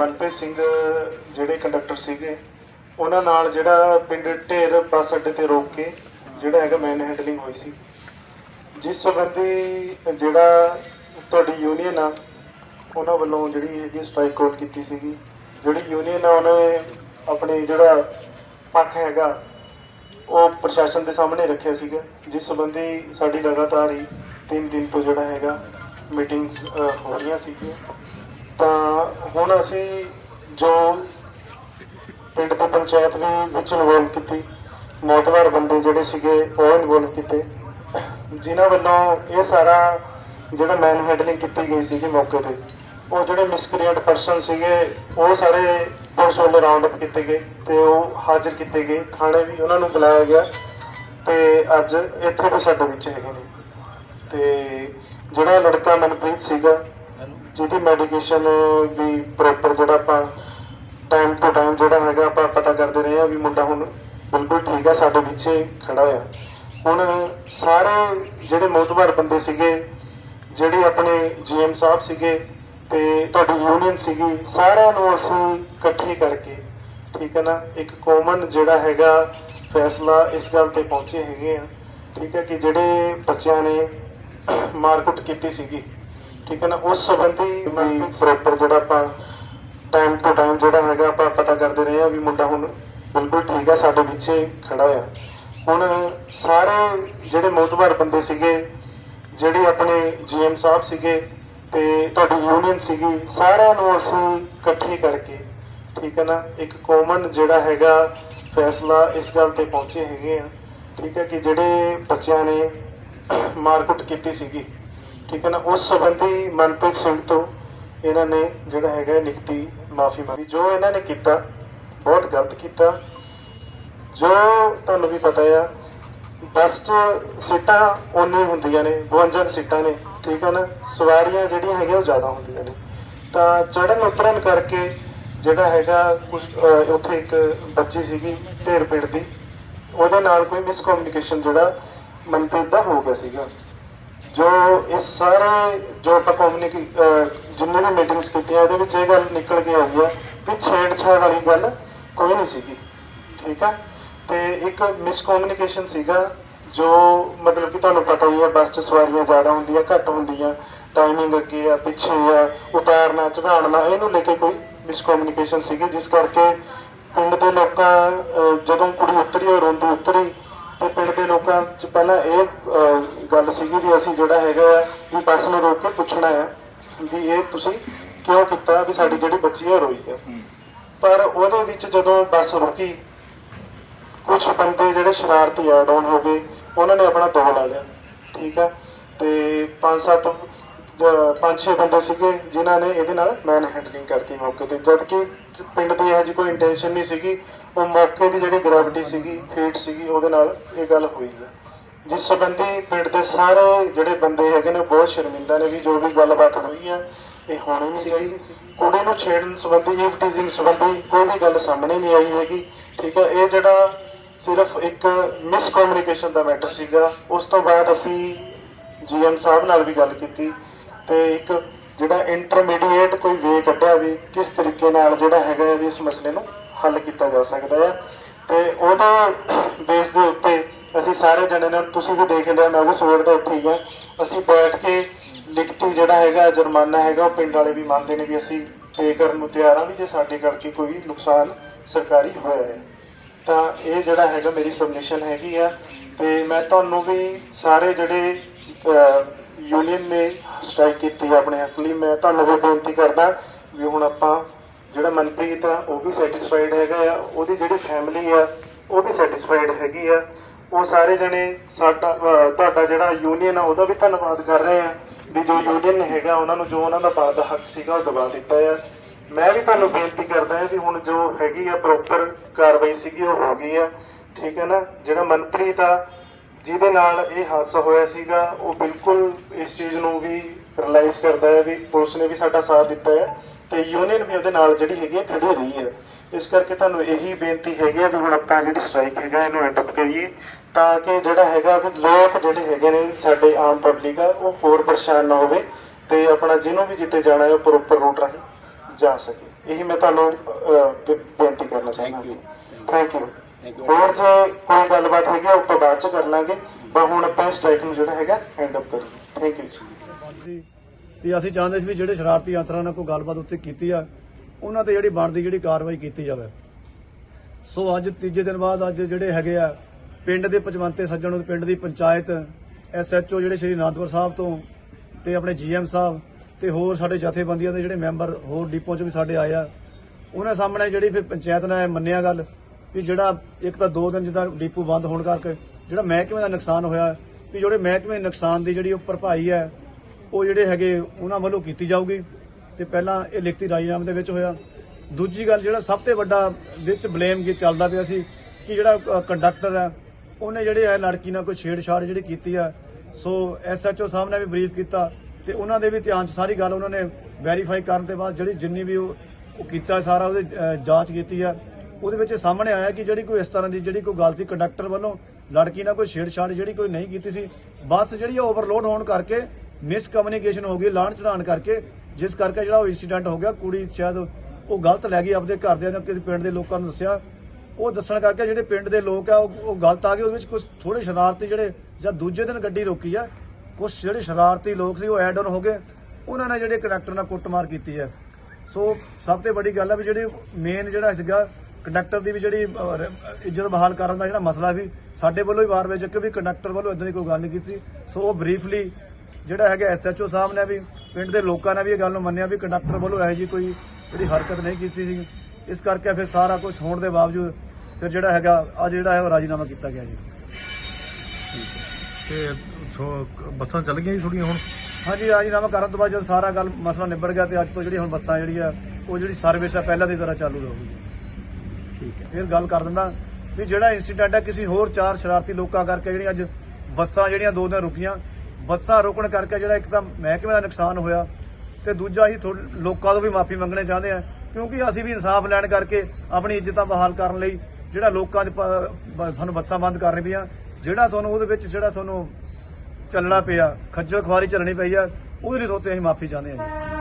ਮਨਪ੍ਰੀਤ ਸਿੰਘ, ਜਿਹੜੇ ਕੰਡਕਟਰ ਸੀਗੇ, ਉਹਨਾਂ ਨਾਲ ਜਿਹੜਾ ਪਿੰਡ ਢੇਰ ਬੱਸ ਅੱਡੇ ਤੇ ਰੋਕ ਕੇ ਜਿਹੜਾ ਹੈਗਾ ਮੈਨ ਹੈਂਡਲਿੰਗ ਹੋਈ ਸੀ। ਜਿਸ ਸੰਬੰਧੀ ਜਿਹੜਾ ਤੁਹਾਡੀ ਯੂਨੀਅਨ ਆ, ਉਹਨਾਂ ਵੱਲੋਂ ਜਿਹੜੀ ਹੈਗੀ ਸਟ੍ਰਾਈਕ ਕਾਲ ਕੀਤੀ ਸੀਗੀ। ਜਿਹੜੀ ਯੂਨੀਅਨ ਆ, ਉਹਨੇ ਆਪਣੇ ਜਿਹੜਾ ਪੱਖ ਹੈਗਾ, ਉਹ ਪ੍ਰਸ਼ਾਸਨ ਦੇ ਸਾਹਮਣੇ ਰੱਖਿਆ ਸੀਗਾ। ਜਿਸ ਸੰਬੰਧੀ ਸਾਡੀ ਲਗਾਤਾਰ ਹੀ 3 ਦਿਨ ਤੋਂ ਜਿਹੜਾ ਹੈਗਾ ਮੀਟਿੰਗਸ ਹੋ ਰਹੀਆਂ ਸੀਗੀਆਂ। ਤਾਂ ਹੁਣ ਅਸੀਂ ਜੋ ਪਿੰਡ ਦੀ ਪੰਚਾਇਤ ਵੀ ਵਿੱਚ ਇਨਵੋਲਵ ਕੀਤੀ, ਮੌਤਵਾਰ ਬੰਦੇ ਜਿਹੜੇ ਸੀਗੇ, ਉਹ ਇਨਵੋਲਵ ਕੀਤੇ। ਜਿਨ੍ਹਾਂ ਵੱਲੋਂ ਇਹ ਸਾਰਾ ਜਿਹੜਾ ਮੈਨ ਹੈਂਡਲਿੰਗ ਕੀਤੀ ਗਈ ਸੀਗੀ ਮੌਕੇ ਤੇ, ਉਹ ਜਿਹੜੇ ਮਿਸਕ੍ਰੀਏਟ ਪਰਸਨ ਸੀਗੇ, ਉਹ ਸਾਰੇ ਪੁਲਿਸ ਵੱਲੋਂ ਰਾਉਂਡ ਅਪ ਕੀਤੇ ਗਏ ਤੇ ਉਹ ਹਾਜ਼ਰ ਕੀਤੇ ਗਏ। ਥਾਣੇ ਵੀ ਉਹਨਾਂ ਨੂੰ ਬੁਲਾਇਆ ਗਿਆ ਤੇ ਅੱਜ ਇੱਥੇ ਵੀ ਸਾਡੇ ਵਿੱਚ ਹੈਗੇ ਨੇ। ਤੇ ਜਿਹੜਾ ਲੜਕਾ ਮਨਪ੍ਰੀਤ ਸੀਗਾ ਜਿਹਦੀ ਮੈਡੀਕੇਸ਼ਨ ਵੀ ਪ੍ਰੋਪਰ ਜਿਹੜਾ ਆਪਾਂ ਟਾਈਮ ਟੂ ਟਾਈਮ ਜਿਹੜਾ ਹੈਗਾ ਆਪਾਂ ਪਤਾ ਕਰਦੇ ਰਹੇ ਆ ਵੀ ਮੁੰਡਾ ਹੁਣ ਬਿਲਕੁਲ ਠੀਕ ਆ, ਸਾਡੇ ਵਿੱਚ ਹੀ ਖੜਾ ਆ ਹੁਣ ਸਾਰੇ ਜਿਹੜੇ ਮੋਤਬਰ ਬੰਦੇ ਸੀਗੇ, ਜਿਹੜੇ ਆਪਣੇ ਜੀਐਮ ਸਾਹਿਬ ਸੀਗੇ ਤੇ ਤੁਹਾਡੀ ਯੂਨੀਅਨ ਸੀਗੀ, ਸਾਰਿਆਂ ਨੂੰ ਅਸੀਂ ਇਕੱਠੇ ਕਰਕੇ, ਠੀਕ ਹੈ ਨਾ, ਇੱਕ ਕਾਮਨ ਜਿਹੜਾ ਹੈਗਾ ਫੈਸਲਾ ਇਸ ਗੱਲ ਤੇ ਪਹੁੰਚੇ ਹੈਗੇ ਆ, ਠੀਕ ਹੈ ਕਿ ਜਿਹੜੇ ਬੱਚਿਆਂ ਨੇ ਮਾਰਕੁੱਟ ਕੀਤੀ ਸੀਗੀ। ਠੀਕ ਹੈ ਨਾ, ਉਸ ਸੰਬੰਧੀ ਵੀ ਪ੍ਰੋਪਰ ਜਿਹੜਾ ਆਪਾਂ ਟਾਈਮ ਤੋਂ ਟਾਈਮ ਜਿਹੜਾ ਹੈਗਾ ਆਪਾਂ ਪਤਾ ਕਰਦੇ ਰਹੇ ਆ ਵੀ ਮੁੰਡਾ ਹੁਣ ਬਿਲਕੁਲ ਠੀਕ ਆ ਸਾਡੇ ਵਿੱਚ ਹੀ ਖੜਾ ਆ ਹੁਣ ਸਾਰੇ ਜਿਹੜੇ ਮੋਤਬਰ ਬੰਦੇ ਸੀਗੇ, ਜਿਹੜੇ ਆਪਣੇ ਜੀਐਮ ਸਾਹਿਬ ਸੀਗੇ ਤੇ ਤੁਹਾਡੀ ਯੂਨੀਅਨ ਸੀਗੀ, ਸਾਰਿਆਂ ਨੂੰ ਅਸੀਂ ਇਕੱਠੇ ਕਰਕੇ, ਠੀਕ ਹੈ ਨਾ, ਇੱਕ ਕਾਮਨ ਜਿਹੜਾ ਹੈਗਾ ਫੈਸਲਾ ਇਸ ਗੱਲ ਤੇ ਪਹੁੰਚੇ ਹੈਗੇ ਆ, ਠੀਕ ਹੈ ਕਿ ਜਿਹੜੇ ਬੱਚਿਆਂ ਨੇ ਮਾਰਕੁੱਟ ਕੀਤੀ ਸੀਗੀ। ਠੀਕ ਹੈ ਨਾ, ਉਸ ਸੰਬੰਧੀ ਮਨਪ੍ਰੀਤ ਸਿੰਘ ਤੋਂ ਇਹਨਾਂ ਨੇ ਜਿਹੜਾ ਹੈਗਾ ਲਿਖਤੀ ਮਾਫੀ ਮੰਗੀ। ਜੋ ਇਹਨਾਂ ਨੇ ਕੀਤਾ, ਬਹੁਤ ਗਲਤ ਕੀਤਾ। ਜੋ ਤੁਹਾਨੂੰ ਵੀ ਪਤਾ ਆ, ਬੱਸ 'ਚ ਸੀਟਾਂ ਉਨੀ ਹੁੰਦੀਆਂ ਨੇ 52 ਸੀਟਾਂ ਨੇ, ਠੀਕ ਹੈ ਨਾ, ਸਵਾਰੀਆਂ ਜਿਹੜੀਆਂ ਹੈਗੀਆਂ ਉਹ ਜ਼ਿਆਦਾ ਹੁੰਦੀਆਂ ਨੇ। ਤਾਂ ਚੜਨ ਉਤਰਨ ਕਰਕੇ ਜਿਹੜਾ ਹੈਗਾ ਕੁਝ ਉੱਥੇ ਇੱਕ ਬੱਚੀ ਸੀਗੀ, ਢੇਰ ਪੇੜ ਦੀ, ਉਹਦੇ ਨਾਲ ਕੋਈ ਮਿਸਕਮਿਊਨੀਕੇਸ਼ਨ ਜਿਹੜਾ ਮਨਪ੍ਰੀਤ ਦਾ ਹੋ ਗਿਆ ਸੀਗਾ। ਜੋ ਇਸ ਸਾਰੇ ਜੋ ਆਪਾਂ ਕਮਿਊਨਿਕੀ ਜਿੰਨੇ ਵੀ ਮੀਟਿੰਗਸ ਕੀਤੀਆਂ ਉਹਦੇ ਵਿੱਚ ਇਹ ਗੱਲ ਨਿਕਲ ਕੇ ਆਈ ਹੈ ਕਿ ਛੇੜਛਾੜ ਵਾਲੀ ਗੱਲ ਕੋਈ ਨਹੀਂ ਸੀਗੀ ਠੀਕ ਹੈ? ਤੇ ਇੱਕ ਮਿਸਕਮਿਊਨੀਕੇਸ਼ਨ ਸੀਗਾ ਜੋ ਮਤਲਬ ਕਿ ਤੁਹਾਨੂੰ ਪਤਾ ਹੀ ਹੈ ਬੱਸ 'ਚ ਸਵਾਰੀਆਂ ਜ਼ਿਆਦਾ ਹੁੰਦੀਆਂ ਘੱਟ ਹੁੰਦੀਆਂ ਟਾਈਮਿੰਗ ਅੱਗੇ ਆ ਪਿੱਛੇ ਆ ਉਤਾਰਨਾ ਚੜਾਉਣਾ ਇਹਨੂੰ ਲੈ ਕੇ ਕੋਈ ਮਿਸਕਮਿਊਨੀਕੇਸ਼ਨ ਸੀਗੀ ਜਿਸ ਕਰਕੇ ਪਿੰਡ ਦੇ ਲੋਕਾਂ ਅਹ, ਜਦੋਂ ਕੁੜੀ ਉਤਰੀ ਉਹ ਰੋਂਦੀ ਉਤਰੀ ਤੇ ਪਿੰਡ ਦੇ ਲੋਕਾਂ 'ਚ ਪਹਿਲਾਂ ਇਹ ਗੱਲ ਸੀਗੀ ਵੀ ਅਸੀਂ ਜਿਹੜਾ ਹੈਗਾ ਆ ਵੀ ਬੱਸ ਨੂੰ ਰੋਕ ਕੇ ਪੁੱਛਣਾ ਆ ਵੀ ਇਹ ਤੁਸੀਂ ਕਿਉਂ ਕੀਤਾ ਵੀ ਸਾਡੀ ਜਿਹੜੀ ਬੱਚੀ ਹੈ ਰੋਈ ਹੈ। ਪਰ ਉਹਦੇ ਵਿੱਚ ਜਦੋਂ ਬੱਸ ਰੁਕੀ ਕੁਝ ਬੰਦੇ ਜਿਹੜੇ ਸ਼ਰਾਰਤੀ ਆ ਡਾਊਨ ਹੋ ਗਏ ਉਹਨਾਂ ਨੇ ਆਪਣਾ ਦੋ ਲਾ ਲਿਆ ਠੀਕ ਆ? ਤੇ ਪੰਜ ਸੱਤ ਪੰਜ ਛੇ ਬੰਦੇ ਸੀਗੇ ਜਿਨ੍ਹਾਂ ਨੇ ਇਹਦੇ ਨਾਲ ਮੈਨ ਹੈਂਡਲਿੰਗ ਕਰਤੀ ਮੌਕੇ ਤੇ। ਜਦ ਕਿ ਪਿੰਡ ਦੀ ਇਹੋ ਜਿਹੀ ਕੋਈ ਇੰਟੈਂਸ਼ਨ ਨਹੀਂ ਸੀਗੀ, ਉਹ ਮੌਕੇ ਦੀ ਜਿਹੜੀ ਗ੍ਰੈਵਿਟੀ ਸੀਗੀ ਫੇਟ ਸੀਗੀ, ਉਹਦੇ ਨਾਲ ਇਹ ਗੱਲ ਹੋਈ ਹੈ। ਜਿਸ ਸੰਬੰਧੀ ਪਿੰਡ ਦੇ ਸਾਰੇ ਜਿਹੜੇ ਬੰਦੇ ਹੈਗੇ ਨੇ ਬਹੁਤ ਸ਼ਰਮਿੰਦਾ ਨੇ ਵੀ ਜੋ ਵੀ ਗੱਲਬਾਤ ਹੋਈ ਹੈ, ਇਹ ਹੋਣੀ ਨਹੀਂ ਚਾਹੀਦੀ। ਕੁੜੀ ਨੂੰ ਛੇੜਨ ਸੰਬੰਧੀ, ਇਹ ਟੀਜ਼ਿੰਗ ਸੰਬੰਧੀ ਕੋਈ ਵੀ ਗੱਲ ਸਾਹਮਣੇ ਨਹੀਂ ਆਈ ਹੈਗੀ, ਠੀਕ ਹੈ? ਇਹ ਜਿਹੜਾ ਸਿਰਫ ਇੱਕ ਮਿਸਕਮਿਊਨੀਕੇਸ਼ਨ ਦਾ ਮੈਟਰ ਸੀਗਾ, ਉਸ ਤੋਂ ਬਾਅਦ ਅਸੀਂ ਜੀਐਮ ਸਾਹਿਬ ਨਾਲ ਵੀ ਗੱਲ ਕੀਤੀ। ਤੇ ਇੱਕ ਜਿਹੜਾ ਇੰਟਰਮੀਡੀਏਟ ਕੋਈ ਵੇ ਕੱਢਿਆ ਵੀ ਕਿਸ ਤਰੀਕੇ ਨਾਲ ਜਿਹੜਾ ਹੈਗਾ ਹੈ ਵੀ ਇਸ ਮਸਲੇ ਨੂੰ ਹੱਲ ਕੀਤਾ ਜਾ ਸਕਦਾ ਹੈ। ਤੇ ਉਹਦੇ ਬੇਸ ਦੇ ਉੱਤੇ ਅਸੀਂ ਸਾਰੇ ਜਣੇ ਨਾਲ, ਤੁਸੀਂ ਵੀ ਦੇਖ ਲਿਆ, ਮੈਂ ਵੀ ਸਵੇਰ ਦਾ ਇੱਥੇ ਹੀ ਆ ਅਸੀਂ ਬੈਠ ਕੇ ਲਿਖਤੀ ਜਿਹੜਾ ਹੈਗਾ ਜੁਰਮਾਨਾ ਹੈਗਾ, ਉਹ ਪਿੰਡ ਵਾਲੇ ਵੀ ਮੰਨਦੇ ਨੇ ਵੀ ਅਸੀਂ ਪੇ ਕਰਨ ਨੂੰ ਤਿਆਰ ਆ ਵੀ ਜੇ ਸਾਡੇ ਕਰਕੇ ਕੋਈ ਨੁਕਸਾਨ ਸਰਕਾਰੀ ਹੋਇਆ ਹੈ। ਤਾਂ ਇਹ ਜਿਹੜਾ ਹੈਗਾ ਮੇਰੀ ਸਬਮਿਸ਼ਨ ਹੈਗੀ ਆ। ਤੇ ਮੈਂ ਤੁਹਾਨੂੰ ਵੀ ਸਾਰੇ ਜਿਹੜੇ ਯੂਨੀਅਨ ਨੇ ਸਟ੍ਰਾਈਕ ਕੀਤੀ ਆ ਆਪਣੇ ਹੱਕ ਲਈ। ਮੈਂ ਤੁਹਾਨੂੰ ਵੀ ਬੇਨਤੀ ਕਰਦਾ ਵੀ ਹੁਣ ਆਪਾਂ ਜਿਹੜਾ ਮਨਪ੍ਰੀਤ ਆ, ਉਹ ਵੀ ਸੈਟੀਸਫਾਈਡ ਹੈਗਾ ਆ। ਉਹਦੀ ਜਿਹੜੀ ਫੈਮਿਲੀ ਆ, ਉਹ ਵੀ ਸੈਟੀਸਫਾਈਡ ਹੈਗੀ ਆ। ਉਹ ਸਾਰੇ ਜਣੇ ਸਾਡਾ ਤੁਹਾਡਾ ਜਿਹੜਾ ਯੂਨੀਅਨ ਆ, ਉਹਦਾ ਵੀ ਧੰਨਵਾਦ ਕਰ ਰਹੇ ਆ ਵੀ ਜੋ ਯੂਨੀਅਨ ਹੈਗਾ, ਉਹਨਾਂ ਨੂੰ ਜੋ ਉਹਨਾਂ ਦਾ ਬਣਦਾ ਹੱਕ ਸੀਗਾ, ਉਹ ਦਬਾ ਦਿੱਤਾ ਆ। ਮੈਂ ਵੀ ਤੁਹਾਨੂੰ ਬੇਨਤੀ ਕਰਦਾ ਹਾਂ ਵੀ ਹੁਣ ਜੋ ਹੈਗੀ ਆ ਪ੍ਰੋਪਰ ਕਾਰਵਾਈ ਸੀਗੀ, ਉਹ ਹੋ ਗਈ ਆ। ਠੀਕ ਹੈ ਨਾ? ਜਿਹੜਾ ਮਨਪ੍ਰੀਤ ਆ ਜਿਹਦੇ ਨਾਲ ਇਹ ਹਾਦਸਾ ਹੋਇਆ ਸੀਗਾ ਉਹ ਬਿਲਕੁਲ ਇਸ ਚੀਜ਼ ਨੂੰ ਵੀ ਰਿਅਲਾਈਜ਼ ਕਰਦਾ ਹੈ ਵੀ ਪੁਲਿਸ ਨੇ ਵੀ ਸਾਡਾ ਸਾਥ ਦਿੱਤਾ ਹੈ ਤੇ ਯੂਨੀਅਨ ਵੀ ਉਹਦੇ ਨਾਲ ਜਿਹੜੀ ਹੈਗੀ ਖੜੀ ਰਹੀ ਹੈ ਇਸ ਕਰਕੇ ਤੁਹਾਨੂੰ ਇਹੀ ਬੇਨਤੀ ਹੈਗੀ ਆ ਵੀ ਹੁਣ ਆਪਾਂ ਜਿਹੜੀ ਸਟ੍ਰਾਈਕ ਹੈਗਾ ਇਹਨੂੰ ਐਂਡ ਅਪ ਕਰੀਏ ਤਾਂ ਕਿ ਜਿਹੜਾ ਹੈਗਾ ਵੀ ਲੋਕ ਜਿਹੜੇ ਹੈਗੇ ਨੇ ਸਾਡੇ ਆਮ ਪਬਲਿਕ ਆ ਉਹ ਹੋਰ ਪਰੇਸ਼ਾਨ ਨਾ ਹੋਵੇ ਤੇ ਆਪਣਾ ਜਿਹਨੂੰ ਵੀ ਜਿੱਤੇ ਜਾਣਾ ਹੈ ਉਹ ਪ੍ਰੋਪਰ ਰੂਟ ਰਾਹੀਂ ਜਾ ਸਕੇ ਇਹੀ ਮੈਂ ਤੁਹਾਨੂੰ ਬੇਨਤੀ ਕਰਨਾ ਚਾਹੁੰਦਾ. Thank you. ਹੋਰ ਜੇ ਕੋਈ ਗੱਲਬਾਤ ਹੈਗੀ ਉਹ ਆਪਾਂ ਬਾਅਦ ਚ ਕਰ ਲਾਂਗੇ। ਪਰ ਹੁਣ ਆਪਾਂ ਸਟ੍ਰਾਈਕ ਨੂੰ ਜਿਹੜਾ ਹੈਗਾ ਐਂਡ ਅਪ ਕਰੀਏ ਥੈਂਕ ਯੂ ਜੀ। ਵੀ ਅਸੀਂ ਚਾਹੁੰਦੇ ਸੀ ਵੀ ਜਿਹੜੇ ਸ਼ਰਾਰਤੀ ਅੰਤਰਾਂ ਨਾਲ ਕੋਈ ਗੱਲਬਾਤ ਉੱਤੇ ਕੀਤੀ ਆ ਉਹਨਾਂ ਤੇ ਜਿਹੜੀ ਬਣਦੀ ਜਿਹੜੀ ਕਾਰਵਾਈ ਕੀਤੀ ਜਾਵੇ। ਸੋ ਅੱਜ ਤੀਜੇ ਦਿਨ ਬਾਅਦ ਅੱਜ ਜਿਹੜੇ ਹੈਗੇ ਆ ਪਿੰਡ ਦੇ ਪਚਵੰਤੇ ਸੱਜਣ ਨੂੰ ਪਿੰਡ ਦੀ ਪੰਚਾਇਤ ਐਸਐਚਓ ਜਿਹੜੇ ਸ਼੍ਰੀ ਅਨੰਦਪੁਰ ਸਾਹਿਬ ਤੋਂ ਤੇ ਆਪਣੇ ਜੀਐਮ ਸਾਹਿਬ ਤੇ ਹੋਰ ਸਾਡੇ ਜਥੇਬੰਦੀਆਂ ਦੇ ਜਿਹੜੇ ਮੈਂਬਰ ਹੋਰ ਡਿਪੋ ਚ ਵੀ ਸਾਡੇ ਆਏ ਆ ਉਹਨਾਂ ਸਾਹਮਣੇ ਜਿਹੜੀ ਫਿਰ ਪੰਚਾਇਤ ਨੇ ਮੰਨਿਆ ਗੱਲ ਵੀ ਜਿਹੜਾ ਇੱਕ ਤਾਂ ਦੋ ਦਿਨ ਜਿੱਦਾਂ ਡੀਪੂ ਬੰਦ ਹੋਣ ਕਰਕੇ ਜਿਹੜਾ ਮਹਿਕਮੇ ਦਾ ਨੁਕਸਾਨ ਹੋਇਆ, ਵੀ ਜਿਹੜੇ ਮਹਿਕਮੇ ਨੁਕਸਾਨ ਦੀ ਜਿਹੜੀ ਉਹ ਭਰਪਾਈ ਹੈ, ਉਹ ਜਿਹੜੇ ਹੈਗੇ ਉਹਨਾਂ ਵੱਲੋਂ ਕੀਤੀ ਜਾਊਗੀ ਤੇ ਪਹਿਲਾਂ ਇਹ ਲਿਖਤੀ ਰਾਜੀਨਾਮੇ ਦੇ ਵਿੱਚ ਹੋਇਆ। ਦੂਜੀ ਗੱਲ ਜਿਹੜਾ ਸਭ ਤੋਂ ਵੱਡਾ ਵਿੱਚ ਬਲੇਮ ਕੀ ਚੱਲਦਾ ਪਿਆ ਸੀ ਕਿ ਜਿਹੜਾ ਕੰਡਕਟਰ ਹੈ, ਉਹਨੇ ਜਿਹੜੇ ਹੈ ਲੜਕੀ ਨਾਲ ਕੋਈ ਛੇੜਛਾੜ ਜਿਹੜੀ ਕੀਤੀ ਆ ਸੋ ਐਸਐਚਓ ਸਾਹਿਬ ਨੇ ਵੀ ਬਰੀਫ ਕੀਤਾ ਤੇ ਉਹਨਾਂ ਦੇ ਵੀ ਧਿਆਨ 'ਚ ਸਾਰੀ ਗੱਲ ਉਹਨਾਂ ਨੇ ਵੈਰੀਫਾਈ ਕਰਨ ਦੇ ਬਾਅਦ ਜਿਹੜੀ ਜਿੰਨੀ ਵੀ ਉਹ ਕੀਤਾ ਸਾਰਾ ਉਹਦੀ ਜਾਂਚ ਕੀਤੀ ਆ ਉਹਦੇ ਵਿੱਚ ਇਹ ਸਾਹਮਣੇ ਆਇਆ ਕਿ ਜਿਹੜੀ ਕੋਈ ਇਸ ਤਰ੍ਹਾਂ ਦੀ ਜਿਹੜੀ ਕੋਈ ਗਲਤੀ ਕੰਡਕਟਰ ਵੱਲੋਂ ਲੜਕੀ ਨਾਲ ਕੋਈ ਛੇੜਛਾੜ ਜਿਹੜੀ ਕੋਈ ਨਹੀਂ ਕੀਤੀ ਸੀ, ਬੱਸ ਜਿਹੜੀ ਓਵਰਲੋਡ ਹੋਣ ਕਰਕੇ ਮਿਸ ਕਮਿਊਨੀਕੇਸ਼ਨ ਹੋ ਗਈ, ਲਾਣ ਚੜਾਣ ਕਰਕੇ, ਜਿਸ ਕਰਕੇ ਜਿਹੜਾ ਉਹ ਇਨਸੀਡੈਂਟ ਹੋ ਗਿਆ, ਕੁੜੀ ਸ਼ਾਇਦ ਉਹ ਗਲਤ ਲੈ ਗਈ ਆਪਦੇ ਘਰਦਿਆਂ ਨੇ, ਕਿਸੇ ਪਿੰਡ ਦੇ ਲੋਕਾਂ ਨੂੰ ਦੱਸਿਆ। ਉਹ ਦੱਸਣ ਕਰਕੇ ਜਿਹੜੇ ਪਿੰਡ ਦੇ ਲੋਕ ਆ, ਉਹ ਉਹ ਗਲਤ ਆ ਗਏ, ਉਹਦੇ ਵਿੱਚ ਕੁਝ ਥੋੜੇ ਸ਼ਰਾਰਤੀ ਜਿਹੜੇ ਜਾਂ ਦੂਜੇ ਦਿਨ ਗੱਡੀ ਰੋਕੀ ਆ ਕੁਝ ਜਿਹੜੇ ਸ਼ਰਾਰਤੀ ਲੋਕ ਸੀ, ਉਹ ਐਡ ਆਨ ਹੋ ਗਏ। ਉਹਨਾਂ ਨੇ ਜਿਹੜੇ ਕੰਡਕਟਰ ਨਾਲ ਕੁੱਟਮਾਰ ਕੀਤੀ ਹੈ ਸੋ ਸਭ ਤੋਂ ਵੱਡੀ ਗੱਲ ਹੈ ਵੀ ਜਿਹੜੀ ਮੇਨ ਜਿਹੜਾ ਸੀਗਾ ਕੰਡਕਟਰ ਦੀ ਵੀ ਜਿਹੜੀ ਅਹ, ਇੱਜ਼ਤ ਬਹਾਲ ਕਰਨ ਦਾ ਜਿਹੜਾ ਮਸਲਾ ਵੀ ਸਾਡੇ ਵੱਲੋਂ ਹੀ ਵਾਰ ਵਿੱਚ ਕਿ ਵੀ ਕੰਡਕਟਰ ਵੱਲੋਂ ਇਦਾਂ ਦੀ ਕੋਈ ਗੱਲ ਨਹੀਂ ਕੀਤੀ। ਸੋ ਉਹ ਬਰੀਫਲੀ ਜਿਹੜਾ ਹੈਗਾ ਐਸਐਚਓ ਸਾਹਿਬ ਨੇ ਵੀ ਪਿੰਡ ਦੇ ਲੋਕਾਂ ਨੇ ਵੀ ਇਹ ਗੱਲ ਨੂੰ ਮੰਨਿਆ ਵੀ ਕੰਡਕਟਰ ਵੱਲੋਂ ਇਹੋ ਜੀ ਕੋਈ ਜਿਹੜੀ ਹਰਕਤ ਨਹੀਂ ਕੀਤੀ ਸੀ। ਇਸ ਕਰਕੇ ਫਿਰ ਸਾਰਾ ਕੁਝ ਹੋਣ ਦੇ ਬਾਵਜੂਦ ਫਿਰ ਜਿਹੜਾ ਹੈਗਾ ਆ ਜਿਹੜਾ ਹੈ ਉਹ ਰਾਜੀਨਾਮਾ ਕੀਤਾ ਗਿਆ ਜੀ। ਤੇ ਸੋ ਬੱਸਾਂ ਚੱਲ ਗਈਆਂ ਜੀ ਥੋੜੀਆਂ ਹੁਣ? ਹਾਂਜੀ ਰਾਜੀਨਾਮਾ ਕਰਨ ਤੋਂ ਬਾਅਦ ਜਦ ਸਾਰਾ ਗੱਲ ਮਸਲਾ ਨਿਬੜ ਗਿਆ ਤੇ ਅੱਜ ਤੋਂ ਜਿਹੜੀ ਹੁਣ ਬੱਸਾਂ ਜਿਹੜੀ ਆ ਉਹ ਜਿਹੜੀ ਸਰਵਿਸ ਆ ਪਹਿਲਾਂ ਦੀ ਤਰ੍ਹਾਂ ਚਾਲੂ ਰਹੂਗੀ। ਠੀਕ ਹੈ। ਫਿਰ ਗੱਲ ਕਰ ਦਿੰਦਾ ਵੀ ਜਿਹੜਾ ਇਨਸੀਡੈਂਟ ਹੈ ਕਿਸੇ ਹੋਰ ਚਾਰ ਸ਼ਰਾਰਤੀ ਲੋਕਾਂ ਕਰਕੇ ਜਿਹੜੀਆਂ ਅੱਜ ਬੱਸਾਂ ਜਿਹੜੀਆਂ ਦੋ ਦਿਨ ਰੁਕੀਆਂ, ਬੱਸਾਂ ਰੁਕਣ ਕਰਕੇ ਜਿਹੜਾ ਇੱਕ ਤਾਂ ਮਹਿਕਮੇ ਦਾ ਨੁਕਸਾਨ ਹੋਇਆ ਤੇ ਦੂਜਾ ਹੀ ਥੋੜ੍ਹ- ਲੋਕਾਂ ਤੋਂ ਵੀ ਮਾਫੀ ਮੰਗਣੇ ਚਾਹੁੰਦੇ ਆ ਕਿਉਂਕਿ ਅਸੀਂ ਵੀ ਇਨਸਾਫ ਲੈਣ ਕਰਕੇ ਆਪਣੀ ਇੱਜ਼ਤਾਂ ਬਹਾਲ ਕਰਨ ਲਈ ਜਿਹੜਾ ਲੋਕਾਂ 'ਚ ਤੁਹਾਨੂੰ ਬੱਸਾਂ ਬੰਦ ਕਰਨੀ ਪਈਆਂ, ਜਿਹੜਾ ਤੁਹਾਨੂੰ ਉਹਦੇ ਵਿੱਚ ਜਿਹੜਾ ਤੁਹਾਨੂੰ ਚੱਲਣਾ ਪਿਆ, ਖੱਜਲ ਖੁਆਰੀ ਚੱਲਣੀ ਪਈ ਆ, ਉਹਦੇ ਲਈ ਥੋਤੇ ਅਸੀਂ ਮਾਫੀ ਚਾਹੁੰਦੇ ਹਾਂ ਜੀ।